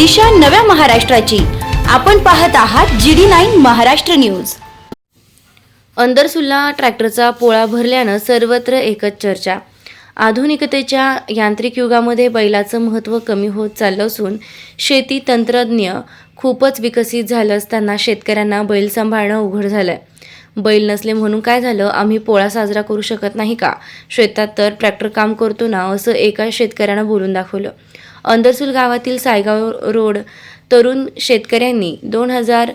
दिशा नव्या महाराष्ट्राची. आपण पाहत आहात G D nine Maharashtra news. अंदरसुल्ला ट्रॅक्टरचा पोळा भरल्यानं सर्वत्र एकच चर्चा. आधुनिकतेच्या यांत्रिक युगामध्ये बैलाचं महत्त्व कमी होत चाललं असून शेती तंत्रज्ञ खूपच विकसित झालं असताना शेतकऱ्यांना बैल सांभाळणं उघड झालं आहे बैल नसले म्हणून काय झालं? आम्ही पोळा साजरा करू शकत नाही का? शेतात तर ट्रॅक्टर काम करतो ना असं एका शेतकऱ्यानं बोलून दाखवलं. अंदरसूल गावातील सायगाव रोड तरुण शेतकऱ्यांनी दोन हजार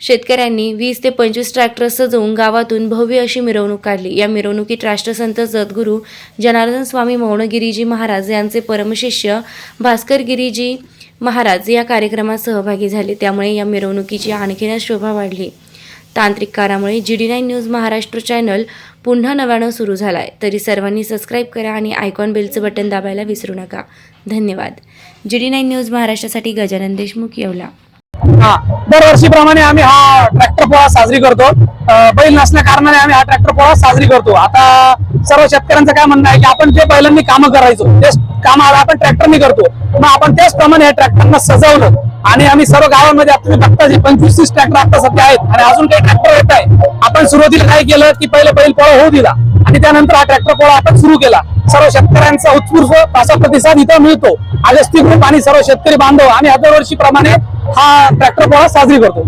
शेतकऱ्यांनी वीस ते पंचवीस ट्रॅक्टर सजवून गावातून भव्य अशी मिरवणूक काढली. या मिरवणुकीत राष्ट्रसंत सद्गुरू जनार्दन स्वामी मौनगिरीजी महाराज यांचे परमशिष्य भास्कर गिरीजी महाराज या कार्यक्रमात सहभागी झाले. त्यामुळे या मिरवणुकीची आणखीनच शोभा वाढली. तांत्रिक कारणामुळे G D nine news Maharashtra channel पुन्हा नव्यानं सुरू झाला आहे तरी सर्वांनी सबस्क्राईब करा आणि आयकॉन बेलचं बटन दाबायला विसरू नका. धन्यवाद. जी डी नाईन न्यूज महाराष्ट्रासाठी गजानन देशमुख येवला. हा दरवर्षीप्रमाणे आम्ही हा ट्रॅक्टर पोळा साजरी करतो. बैल नसल्या कारणाने आम्ही हा ट्रॅक्टर पोळा साजरी करतो. आता सर्व शेतकऱ्यांचं काय म्हणणं आहे की आपण जे बैलांनी कामं करायचो तेच काम आता आपण ट्रॅक्टरनी करतो. मग आपण त्याचप्रमाणे या ट्रॅक्टरना सजवलं आणि आम्ही सर्व गावांमध्ये आता तुम्ही बघता जे पंचवीस तीस ट्रॅक्टर आता सध्या आहेत. आणि अजून काही ट्रॅक्टर येत आहे. आपण सुरुवातीला काय केलं की पहिले बैल पोळा होऊ दिला. आणि त्यानंतर हा ट्रॅक्टर पोळा आपण सुरू केला. सर्व शेतकऱ्यांचा उत्स्फूर्त असा प्रतिसाद इथं मिळतो. अगस्ती ग्रुप आणि सर्व शेतकरी बांधव आम्ही दरवर्षीप्रमाणे हा ट्रॅक्टर पोळा साजरी करतो.